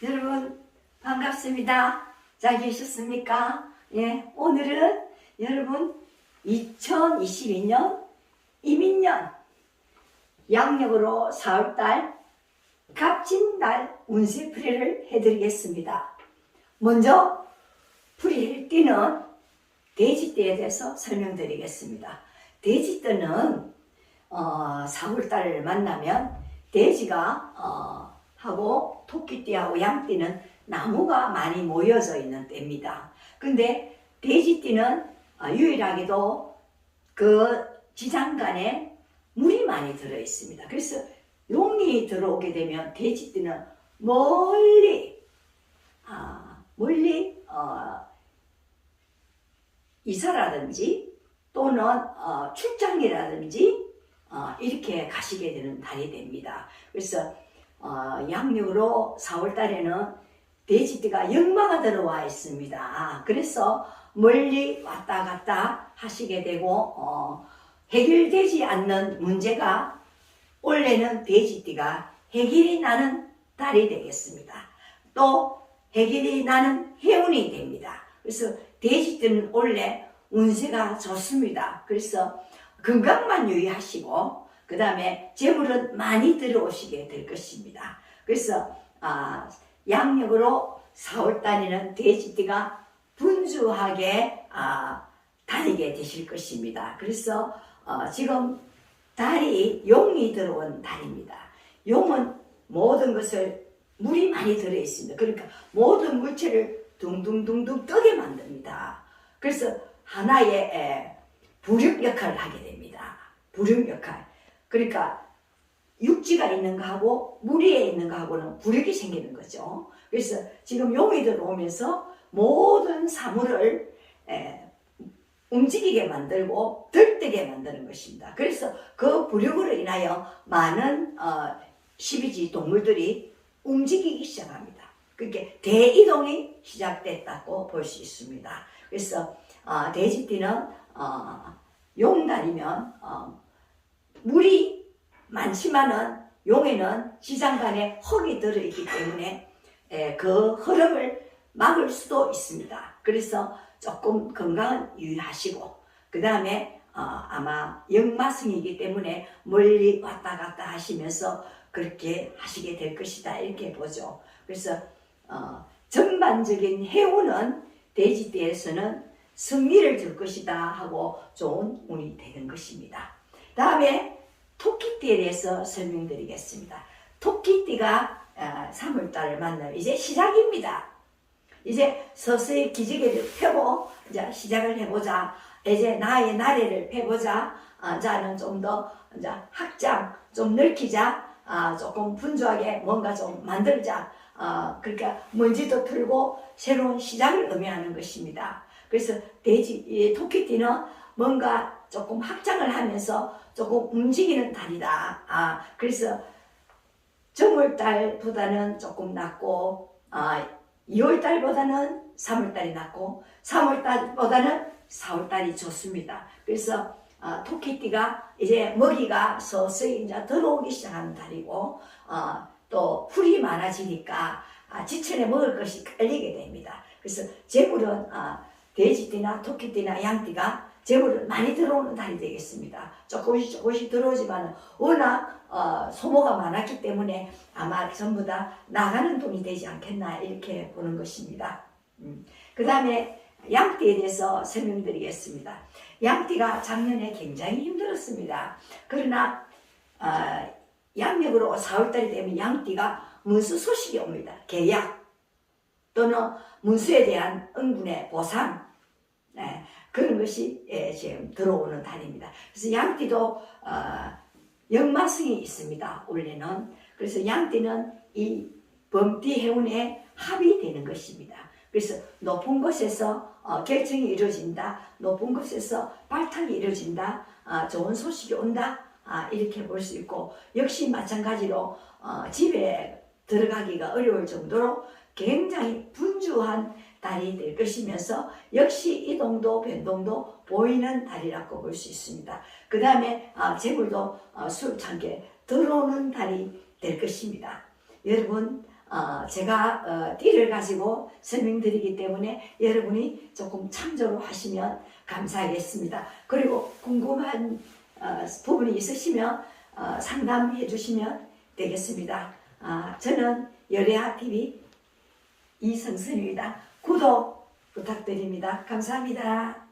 여러분 반갑습니다. 잘 계셨습니까? 예, 오늘은 여러분 2022년 이민년 양력으로 4월달 갑진달 운세풀이를 해드리겠습니다. 먼저 풀이를 띄는 돼지띠에 대해서 설명드리겠습니다. 돼지띠는 어, 4월달을 만나면 돼지가 어, 하고 토끼띠하고 양띠는 나무가 많이 모여져 있는 때입니다. 근데 돼지띠는 어, 유일하게도 그 지장간에 물이 많이 들어 있습니다. 그래서 용이 들어오게 되면 돼지띠는 멀리 아, 멀리 어, 이사라든지 또는 어, 출장이라든지 어, 이렇게 가시게 되는 달이 됩니다. 그래서 어, 양력으로 4월 달에는 돼지띠가 역마가 들어와 있습니다. 아, 그래서 멀리 왔다 갔다 하시게 되고 어, 해결되지 않는 문제가 올해는 돼지띠가 해결이 나는 달이 되겠습니다. 또 해결이 나는 해운이 됩니다. 그래서 돼지띠는 원래 운세가 좋습니다. 그래서 건강만 유의하시고 그 다음에 재물은 많이 들어오시게 될 것입니다. 그래서 아, 양력으로 4월 달에는 돼지띠가 분주하게 아, 다니게 되실 것입니다. 그래서 어, 지금 달이 용이 들어온 달입니다. 용은 모든 것을 물이 많이 들어 있습니다. 그러니까 모든 물체를 둥둥둥둥 뜨게 만듭니다. 그래서 하나의 에, 부력 역할을 하게 됩니다. 부력 역할. 그러니까 육지가 있는 거하고 물 위에 있는 거하고는 부력이 생기는 거죠. 그래서 지금 용이 들어오면서 모든 사물을 에, 움직이게 만들고 들뜨게 만드는 것입니다. 그래서 그 부력으로 인하여 많은 어, 12지 동물들이 움직이기 시작합니다. 그게 대이동이 시작됐다고 볼 수 있습니다. 그래서 어, 돼지띠는 어, 용달이면 어, 물이 많지만은 용에는 지장간에 흙이 들어있기 때문에 에, 그 흐름을 막을 수도 있습니다. 그래서 조금 건강은 유의하시고 그 다음에 어, 아마 역마성이기 때문에 멀리 왔다 갔다 하시면서 그렇게 하시게 될 것이다 이렇게 보죠. 그래서 어, 전반적인 해운은 돼지띠에서는 승리를 줄 것이다 하고 좋은 운이 되는 것입니다. 다음에 토끼띠에 대해서 설명드리겠습니다. 토끼띠가 3월달을 만나면 이제 시작입니다. 이제 서서히 기지개를 펴고 이제 시작을 해보자. 이제 나의 나래를 펴보자. 아, 자는 좀 더 이제 확장 좀 넓히자. 아, 조금 분주하게 뭔가 좀 만들자. 아, 그러니까 먼지도 풀고 새로운 시작을 의미하는 것입니다. 그래서 돼지, 이 토끼띠는 뭔가 조금 확장을 하면서 조금 움직이는 달이다. 아, 그래서 정월달보다는 조금 낫고, 아, 2월달보다는 3월달이 낫고, 3월달보다는 4월달이 좋습니다. 그래서 아, 토끼띠가 이제 먹이가 서서히 이제 들어오기 시작하는 달이고, 아, 또 풀이 많아지니까 아, 지천에 먹을 것이 깔리게 됩니다. 그래서 재물은 아, 돼지띠나 토끼띠나 양띠가 재물을 많이 들어오는 달이 되겠습니다. 조금씩 조금씩 들어오지만 워낙 어, 소모가 많았기 때문에 아마 전부 다 나가는 돈이 되지 않겠나 이렇게 보는 것입니다. 음. 그 다음에 양띠에 대해서 설명드리겠습니다. 양띠가 작년에 굉장히 힘들었습니다. 그러나 어, 양력으로 4월달이 되면 양띠가 문수 소식이 옵니다. 계약 또는 문수에 대한 응분의 보상 네, 그런 것이 예, 지금 들어오는 달입니다. 그래서 양띠도 어, 역마성이 있습니다. 올해는 그래서 양띠는 이 범띠 해운에 합이 되는 것입니다. 그래서 높은 곳에서 어, 결정이 이루어진다. 높은 곳에서 발탁이 이루어진다. 아, 좋은 소식이 온다. 아, 이렇게 볼 수 있고 역시 마찬가지로 어, 집에 들어가기가 어려울 정도로 굉장히 분주한 달이 될 것이면서 역시 이동도 변동도 보이는 달이라고 볼 수 있습니다. 그 다음에 아, 재물도 어, 수창게 들어오는 달이 될 것입니다. 여러분 어, 제가 어, 띠를 가지고 설명드리기 때문에 여러분이 조금 참조를 하시면 감사하겠습니다. 그리고 궁금한 어, 부분이 있으시면 어, 상담해 주시면 되겠습니다. 아, 저는 여레아 TV 이성선입니다. 구독 부탁드립니다. 감사합니다.